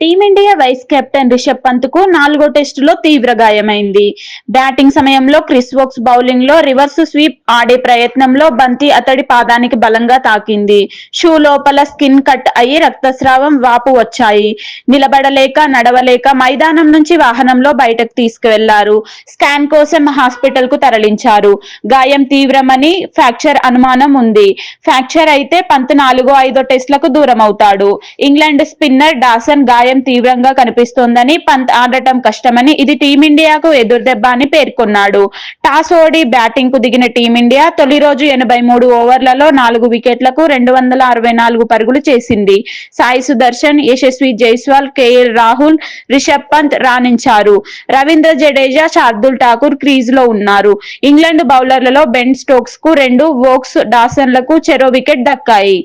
Team India vice captain Rishabh పంత్కు నాలుగో టెస్టులో తీవ్ర గాయమైంది. బ్యాటింగ్ సమయంలో క్రిస్ వోక్స్ బౌలింగ్లో రివర్స్ స్వీప్ ఆడే ప్రయత్నంలో బంతి అతడి పాదానికి బలంగా తాకింది. షూ లోపల స్కిన్ కట్ అయ్యి రక్తస్రావం వాపు వచ్చాయి. నిలబడలేక నడవలేక మైదానం నుంచి వాహనంలో బయటకు తీసుకువెళ్ళారు. స్కాన్ కోసం హాస్పిటల్కు తరలించారు. గాయం తీవ్రమని ఫ్రాక్చర్ అనుమానం ఉంది. ఫ్రాక్చర్ అయితే పంత్ నాలుగో ఐదో టెస్టులకు దూరం అవుతాడు ఇంగ్లాండ్ స్పిన్నర్ డాసన్ గాయం తీవ్రంగా కనిపిస్తోందని పంత్ ఆడటం కష్టమని ఇది టీమిండియాకు ఎదురుదెబ్బ అని పేర్కొన్నాడు. టాస్ ఓడి బ్యాటింగ్కు దిగిన టీమిండియా తొలి రోజు ఎనభై మూడు ఓవర్లలో నాలుగు వికెట్లకు రెండు వందల అరవై నాలుగు పరుగులు చేసింది. సాయి సుదర్శన్ యశస్వి జైస్వాల్ కేఎల్ రాహుల్ రిషబ్ పంత్ రాణించారు. రవీంద్ర జడేజా శార్దుల్ ఠాకూర్ క్రీజ్లో ఉన్నారు. ఇంగ్లాండ్ బౌలర్లలో బెన్ స్టోక్స్కు రెండు వోక్స్ డాసన్లకు చెరో వికెట్ దక్కాయి.